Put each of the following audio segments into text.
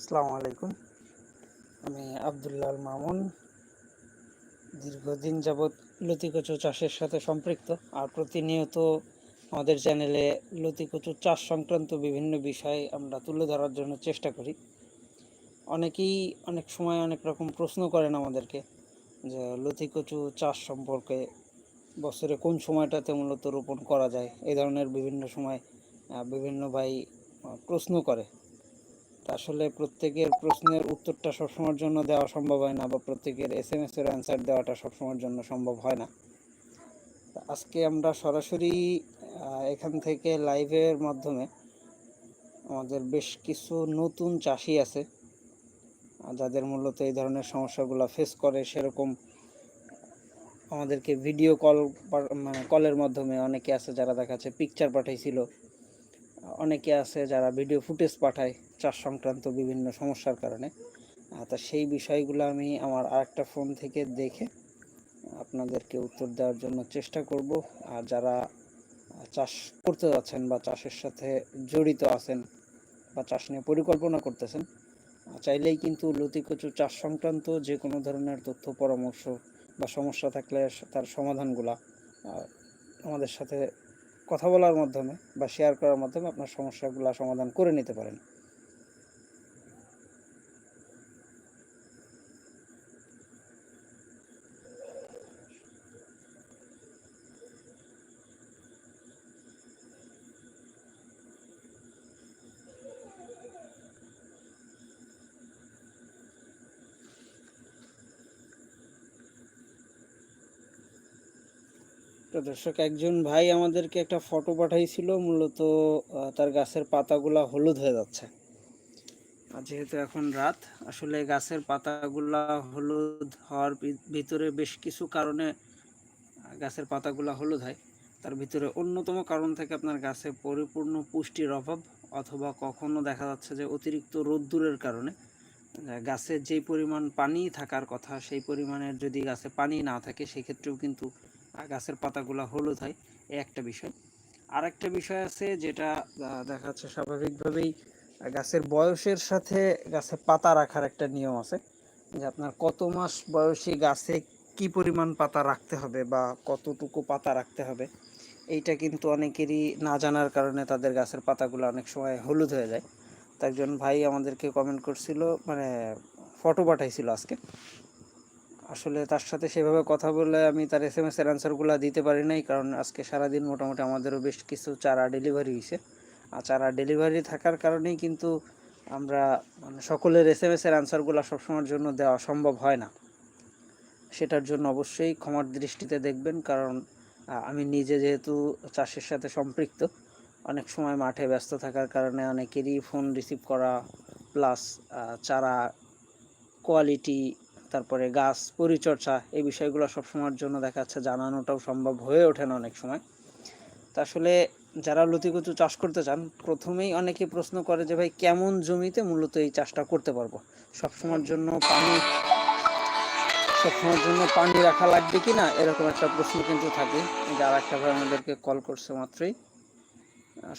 আসসালামু আলাইকুম। আমি আবদুল্লাল মামুন। দীর্ঘদিন যাবৎ লতিকচু চাষের সাথে সম্পৃক্ত। আর প্রতিনিয়ত আমাদের চ্যানেলে লতিকচু চাষ সংক্রান্ত বিভিন্ন বিষয় আমরা তুলে ধরার জন্য চেষ্টা করি। অনেকেই অনেক সময় অনেক রকম প্রশ্ন করেন আমাদেরকে যে লতিকচু চাষ সম্পর্কে বছরে কোন সময়টাতে মূলত রোপণ করা যায়? এ ধরনের বিভিন্ন সময় বিভিন্ন ভাই প্রশ্ন করে। আসলে প্রত্যেকের প্রশ্নের উত্তরটা সবসময়ের জন্য দেওয়া সম্ভব হয় না বা প্রত্যেকের এস এম এস এর অ্যান্সার দেওয়াটা সবসময়ের জন্য সম্ভব হয় না। আজকে আমরা সরাসরি এখান থেকে লাইভের মাধ্যমে আমাদের বেশ কিছু নতুন চাষি আছে যাদের মূলত এই ধরনের সমস্যাগুলো ফেস করে। সেরকম আমাদেরকে ভিডিও কল মানে কলের মাধ্যমে অনেকে আছে যারা দেখাচ্ছে পিকচার পাঠাইছিল। অনেকে আছে যারা ভিডিও ফুটেজ পাঠায় চাষ সংক্রান্ত বিভিন্ন সমস্যার কারণে। তা সেই বিষয়গুলো আমি আমার আরেকটা ফোন থেকে দেখে আপনাদেরকে উত্তর দেওয়ার জন্য চেষ্টা করব। আর যারা চাষ করতে যাচ্ছেন বা চাষের সাথে জড়িত আছেন বা চাষ নিয়ে পরিকল্পনা করতেছেন চাইলেই কিন্তু লতিকচু চাষ সংক্রান্ত যে কোনো ধরনের তথ্য, পরামর্শ বা সমস্যা থাকলে তার সমাধানগুলা আমাদের সাথে কথা বলার মাধ্যমে বা শেয়ার করার মাধ্যমে আপনার সমস্যাগুলো সমাধান করে নিতে পারেন। তো দর্শক একজন ভাই আমাদেরকে একটা ফটো পাঠাইছিল মূলত তার গাছের পাতাগুলা হলুদ হয়ে যাচ্ছে। যেহেতু এখন রাত আসলে গাছের পাতাগুলা হলুদ হওয়ার ভিতরে বেশ কিছু কারণে গাছের পাতাগুলা হলুদ হয়। তার ভিতরে অন্যতম কারণ থেকে আপনার গাছে পরিপূর্ণ পুষ্টির অভাব অথবা কখনো দেখা যাচ্ছে যে অতিরিক্ত রোদ্দুরের কারণে আহ, গাছে যেই পরিমাণ পানি থাকার কথা সেই পরিমাণের যদি গাছে পানি না থাকে সেক্ষেত্রেও কিন্তু গাছের পাতাগুলো হলুদ হয়, এই একটা বিষয়। আর একটা বিষয় আছে যেটা দেখা যাচ্ছে স্বাভাবিকভাবেই গাছের বয়সের সাথে গাছে পাতা রাখার একটা নিয়ম আছে, যে আপনার কত মাস বয়সী গাছে কি পরিমাণ পাতা রাখতে হবে বা কতটুকু পাতা রাখতে হবে, এইটা কিন্তু অনেকেরই না জানার কারণে তাদের গাছের পাতাগুলো অনেক সময় হলুদ হয়ে যায়। তো একজন ভাই আমাদেরকে কমেন্ট করছিল মানে ফটো পাঠাইছিল আজকে। আসলে তার সাথে সেভাবে কথা বলে আমি তার এস এম এস এর অ্যান্সারগুলো দিতে পারি নাই, কারণ আজকে সারাদিন মোটামুটি আমাদেরও বেশ কিছু চারা ডেলিভারি হয়েছে আর চারা ডেলিভারি থাকার কারণেই কিন্তু আমরা মানে সকলের এস এম এস এর অ্যান্সারগুলো সবসময়ের জন্য দেওয়া সম্ভব হয় না। সেটার জন্য অবশ্যই ক্ষমার দৃষ্টিতে দেখবেন, কারণ আমি নিজে যেহেতু চাষের সাথে সম্পৃক্ত, অনেক সময় মাঠে ব্যস্ত থাকার কারণে অনেকেরই ফোন রিসিভ করা প্লাস চারা কোয়ালিটি তারপরে গাছ পরিচর্যা এই বিষয়গুলো সবসময়ের জন্য দেখা যাচ্ছে জানানোটাও সম্ভব হয়ে ওঠে না অনেক সময়। তা আসলে যারা লতিকচু চাষ করতে চান, প্রথমেই অনেকে প্রশ্ন করে যে, ভাই, কেমন জমিতে মূলত এই চাষটা করতে পারব? সবসময়ের জন্য পানি, সবসময়ের জন্য পানি রাখা লাগবে কি না, এরকম একটা প্রশ্ন কিন্তু থাকে। এই যে আর একটা ভাই আমাদেরকে কল করছে মাত্রই।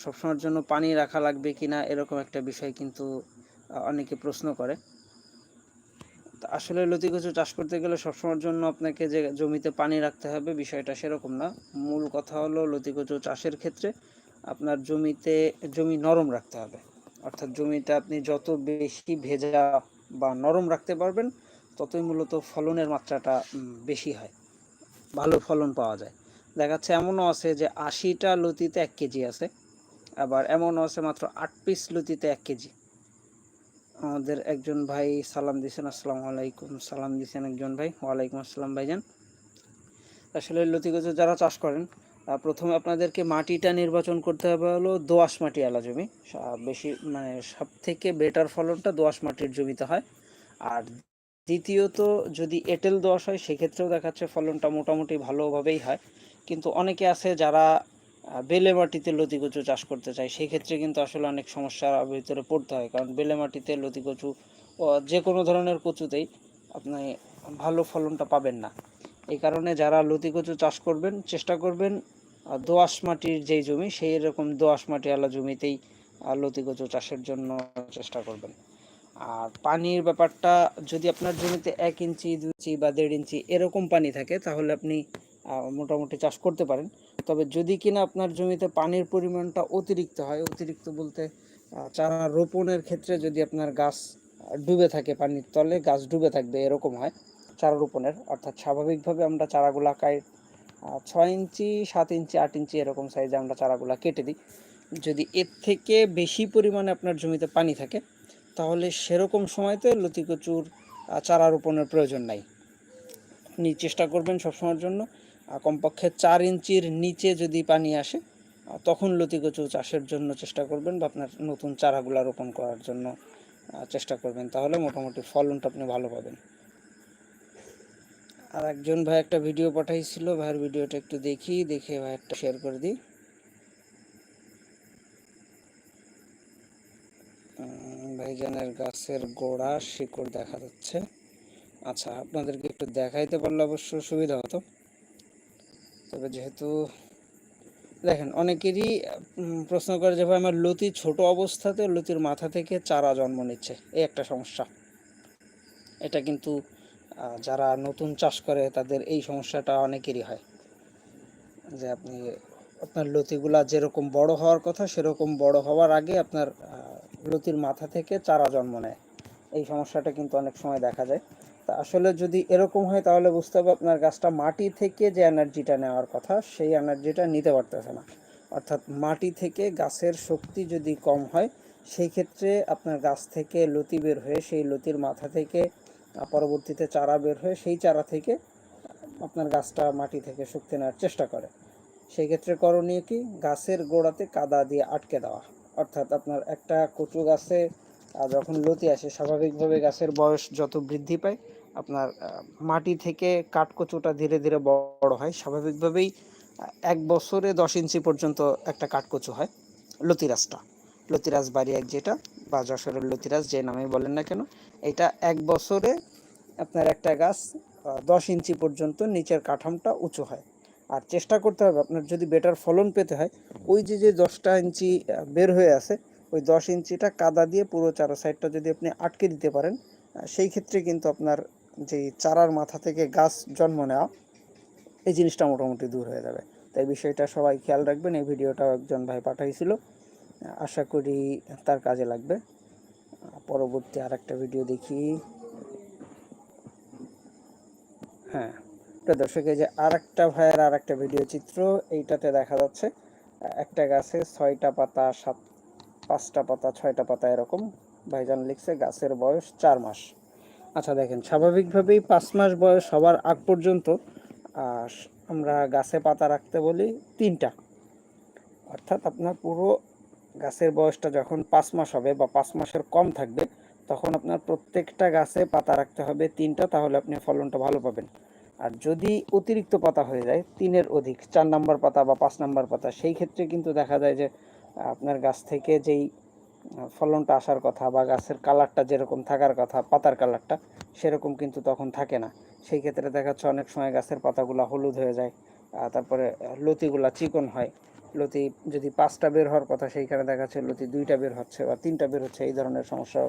সবসময়ের জন্য পানি রাখা লাগবে কি না, এরকম একটা বিষয় কিন্তু অনেকে প্রশ্ন করে। আসলে লতিকচু চাষ করতে গেলে সবসময়ের জন্য আপনাকে যে জমিতে পানি রাখতে হবে বিষয়টা সেরকম না। মূল কথা হলো লতিকচু চাষের ক্ষেত্রে আপনার জমিতে, জমি নরম রাখতে হবে। অর্থাৎ জমিটা আপনি যত বেশি ভেজা বা নরম রাখতে পারবেন, ততই মূলত ফলনের মাত্রাটা বেশি হয়। ভালো ফলন পাওয়া যায়। দেখা যাচ্ছে এমনও আছে যে আশিটা লতিতে এক কেজি আছে। আবার এমনও আছে মাত্র আট পিস লতিতে এক কেজি। আমাদের একজন ভাই সালাম দিয়েছেন, আসসালামু আলাইকুম। সালাম দিয়েছেন একজন ভাই, ওয়ালাইকুম আসসালাম ভাইজান। আসলে লতিগজ যারা চাষ করেন প্রথমে আপনাদেরকে মাটিটা নির্বাচন করতে হবে হলো দোআঁশ মাটি আলা জমি বেশি মানে সব থেকে বেটার ফলনটা দোআঁশ মাটির জমিতে হয়। আর দ্বিতীয়ত, যদি এঁটেল দোয়াশ হয়, সেক্ষেত্রেও দেখাচ্ছে ফলনটা মোটামুটি ভালোভাবেই হয়। কিন্তু অনেকে আছে যারা বেলে মাটিতে লতিকচু চাষ করতে চাই সেই ক্ষেত্রে কিন্তু আসলে অনেক সমস্যার ভিতরে পড়তে হয়। কারণ বেলে মাটিতে লতিকচু ও যে কোনো ধরনের কচুতেই আপনি ভালো ফলনটা পাবেন না। এই কারণে যারা লতিকচু চাষ করবেন চেষ্টা করবেন দোআঁশ মাটির যেই জমি সেই রকম দোআঁশ মাটিওয়ালা জমিতেই আহ, লতিকচু চাষের জন্য চেষ্টা করবেন। আর পানির ব্যাপারটা যদি আপনার জমিতে এক ইঞ্চি দু ইঞ্চি বা দেড় ইঞ্চি এরকম পানি থাকে তাহলে আপনি মোটামুটি চাষ করতে পারেন। তবে যদি কিনা আপনার জমিতে পানির পরিমাণটা অতিরিক্ত হয়, অতিরিক্ত বলতে চারা রোপণের ক্ষেত্রে যদি আপনার গাছ ডুবে থাকে পানির তলে, গাছ ডুবে থাকবে, এরকম হয় চারা রোপণের। অর্থাৎ স্বাভাবিকভাবে আমরা চারাগুলা কাই ছয় ইঞ্চি, সাত ইঞ্চি, আট ইঞ্চি এরকম সাইজে আমরা চারাগুলা কেটে দিই। যদি এর থেকে বেশি পরিমাণে আপনার জমিতে পানি থাকে, তাহলে সেরকম সময়তে লতিকচুর চারা রোপণের প্রয়োজন নাই। আপনি চেষ্টা করবেন সবসময়ের জন্য। কমপক্ষে চার ইঞ্চির নিচে যদি পানি আসে তখন লতিকচু চাষের জন্য চেষ্টা করবেন বা আপনার নতুন চারাগুলা রোপণ করার জন্য চেষ্টা করবেন। তাহলে মোটামুটি ফলনটা আপনি ভালো পাবেন। আর একজন ভাই একটা ভিডিও পাঠাইছিল, ভাইয়ের ভিডিওটা একটু দেখি, দেখে ভাইয়েরটা শেয়ার করে দিই। ভাইজানের গাছের গোড়া শিকড় দেখা যাচ্ছে। আচ্ছা আপনাদেরকে একটু দেখাইতে পারলে অবশ্য সুবিধা হতো। তবে যেহেতু, দেখেন অনেকেরই প্রশ্ন করে যে, ভাই, আমার লতি ছোট অবস্থাতে, লতির মাথা থেকে চারা জন্ম নিচ্ছে? এই একটা সমস্যা। এটা কিন্তু যারা নতুন চাষ করে, তাদের এই সমস্যাটা অনেকেরই হয়। যে আপনি, আপনার লতিগুলা যেরকম বড় হওয়ার কথা, সেরকম বড় হওয়ার আগে আপনার লতির মাথা থেকে চারা জন্ম নেয়। এই সমস্যাটা কিন্তু অনেক সময় দেখা যায়। তা আসলে যদি এরকম হয় তাহলে বুঝতে হবে আপনার গাছটা মাটি থেকে যে এনার্জিটা নেওয়ার কথা, সেই এনার্জিটা নিতে পারতেছে না। অর্থাৎ মাটি থেকে গাছের শক্তি যদি কম হয়, সেই ক্ষেত্রে আপনার গাছ থেকে লতি বের হয়ে, সেই লতির মাথা থেকে পরবর্তীতে চারা বের হয়ে, সেই চারা থেকে আপনার গাছটা মাটি থেকে শক্তি নেওয়ার চেষ্টা করে। সেই ক্ষেত্রে করণীয় কি? গাছের গোড়াতে কাদা দিয়ে আটকে দেওয়া। অর্থাৎ আপনার একটা কচু গাছে যখন লতি আসে, স্বাভাবিকভাবে গাছের বয়স যত বৃদ্ধি পায় আপনার মাটি থেকে কাঠকচুটা ধীরে ধীরে বড় হয়। স্বাভাবিকভাবেই এক বছরে দশ ইঞ্চি পর্যন্ত একটা কাঠকচু হয়। লতিরাজটা। লতিরাজ বাড়ি এক যেটা, বা যশোরের লতিরাজ যে নামে বলেন না কেন, এটা এক বছরে আপনার একটা গাছ দশ ইঞ্চি পর্যন্ত নিচের কাঠামটা উঁচু হয়। আর চেষ্টা করতে হবে, আপনার যদি বেটার ফলন পেতে হয়, ওই যে যে দশটা ইঞ্চি বের হয়ে আছে, ওই দশ ইঞ্চিটা কাদা দিয়ে পুরো চারা সাইডটা যদি আপনি আটকে দিতে পারেন সেই ক্ষেত্রে কিন্তু আপনার যে চারার মাথা থেকে গাছ জন্ম নেওয়া, এই জিনিসটা মোটামুটি দূর হয়ে যাবে। তাই বিষয়টা সবাই খেয়াল রাখবেন, এই ভিডিওটাও একজন ভাই পাঠাইছিল। আশা করি তার কাজে লাগবে। পরবর্তী আর একটা ভিডিও দেখি। হ্যাঁ দর্শক, এই যে আর একটা ভাইয়ের আর একটা ভিডিও চিত্র, এইটাতে দেখা যাচ্ছে, একটা গাছে ছয়টা পাতা, সাত, পাঁচটা পাতা, ছয়টা পাতা এরকম ভাইজান লিখছে, গাছের বয়স চার মাস। আচ্ছা দেখেন, স্বাভাবিকভাবেই পাঁচ মাস বয়স হওয়ার আগ পর্যন্ত আমরা গাছে পাতা রাখতে বলি তিনটা। অর্থাৎ আপনার পুরো গাছের বয়সটা যখন পাঁচ মাস হবে বা পাঁচ মাসের কম থাকবে, তখন আপনার প্রত্যেকটা গাছে পাতা রাখতে হবে তিনটা, তাহলে আপনি ফলনটা ভালো পাবেন। আর যদি অতিরিক্ত পাতা হয়ে যায়, তিনের অধিক, চার নাম্বার পাতা বা পাঁচ নাম্বার পাতা, সেই ক্ষেত্রে কিন্তু দেখা যায় যে আপনার গাছ থেকে যেই ফলনটা আসার কথা বা গাছের কালারটা যেরকম থাকার কথা, পাতার কালারটা, সেরকম কিন্তু তখন থাকে না। সেই ক্ষেত্রে দেখা যাচ্ছে অনেক সময় গাছের পাতাগুলো হলুদ হয়ে যায় তারপরে লতিগুলা চিকন হয়। লতি যদি পাঁচটা বের হওয়ার কথা, সেইখানে দেখা যাচ্ছে লতি দুইটা বের হচ্ছে বা তিনটা বের হচ্ছে, এই ধরনের সমস্যা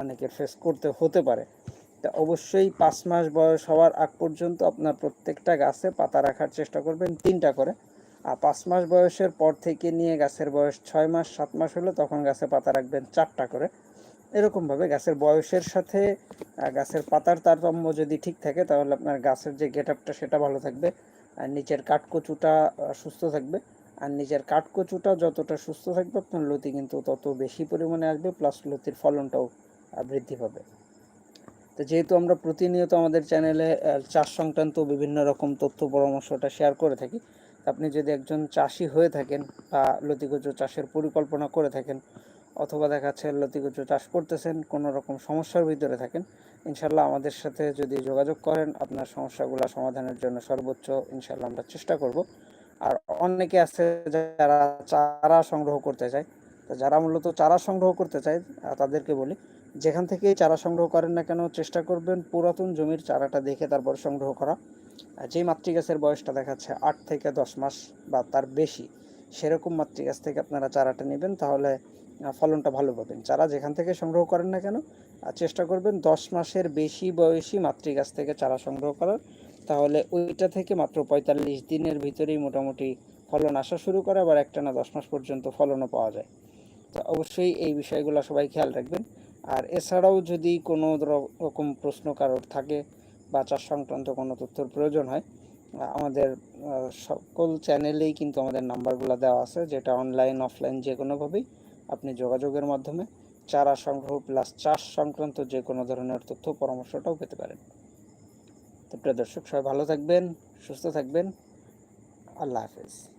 অনেকের ফেস করতে হতে পারে। তা অবশ্যই পাঁচ মাস বয়স হওয়ার আগ পর্যন্ত আপনার প্রত্যেকটা গাছে পাতা রাখার চেষ্টা করবেন, তিনটা করে। পাঁচ মাস বয়সের পর থেকে নিয়ে গাছের বয়স ছয় মাস, সাত মাস হলে তখন গাছে পাতা রাখবেন চারটা করে। এরকমভাবে গাছের বয়সের সাথে গাছের পাতার তারতম্য যদি ঠিক থাকে তাহলে আপনার গাছের যে গেট আপটা সেটা ভালো থাকবে। আর নিচের কাঠকচুটা সুস্থ থাকবে। আর নিচের কাঠকচুটা যতটা সুস্থ থাকবে আপনার লতি কিন্তু তত বেশি পরিমাণে আসবে প্লাস লতির ফলনটাও বৃদ্ধি পাবে। তো যেহেতু আমরা প্রতিনিয়ত আমাদের চ্যানেলে চাষ সংক্রান্ত বিভিন্ন রকম তথ্য, পরামর্শটা শেয়ার করে থাকি আপনি যদি একজন চাষি হয়ে থাকেন বা লতিকচু চাষের পরিকল্পনা করে থাকেন অথবা দেখা যাচ্ছে লতিকচু চাষ করতেছেন, কোনো রকম সমস্যার ভিতরে থাকেন, ইনশাল্লাহ আমাদের সাথে যদি যোগাযোগ করেন, আপনার সমস্যাগুলো সমাধানের জন্য সর্বোচ্চ ইনশাল্লাহ আমরা চেষ্টা করব। আর অনেকে আছে যারা চারা সংগ্রহ করতে চায়, তো যারা মূলত চারা সংগ্রহ করতে চায় তাদেরকে বলি, যেখান থেকেই চারা সংগ্রহ করেন না কেন, চেষ্টা করবেন পুরাতন জমির চারাটা দেখে তারপর সংগ্রহ করা। যেই মাতৃগাছের বয়সটা দেখাচ্ছে আট থেকে দশ মাস বা তার বেশি, সেরকম মাতৃগাছ থেকে আপনারা চারাটা নেবেন, তাহলে ফলনটা ভালো পাবেন। চারা যেখান থেকে সংগ্রহ করেন না কেন চেষ্টা করবেন দশ মাসের বেশি বয়সী মাতৃ গাছ থেকে চারা সংগ্রহ করার। তাহলে ওইটা থেকে মাত্র পঁয়তাল্লিশ দিনের ভিতরেই মোটামুটি ফলন আসা শুরু করে, আবার একটানা দশ মাস পর্যন্ত ফলনও পাওয়া যায়। তো অবশ্যই এই বিষয়গুলো সবাই খেয়াল রাখবেন। আর এছাড়াও যদি কোনো রকম প্রশ্ন কারোর থাকে বা চাষ সংক্রান্ত কোনো তথ্যর প্রয়োজন হয় আমাদের সকল চ্যানেলেই কিন্তু আমাদের নাম্বারগুলো দেওয়া আছে, যেটা অনলাইন, অফলাইন যে কোনোভাবেই আপনি যোগাযোগের মাধ্যমে চারা সংগ্রহ প্লাস চাষ সংক্রান্ত যে কোনো ধরনের তথ্য, পরামর্শটাও পেতে পারেন। তো প্রিয় দর্শক, সবাই ভালো থাকবেন, সুস্থ থাকবেন। আল্লাহ হাফেজ।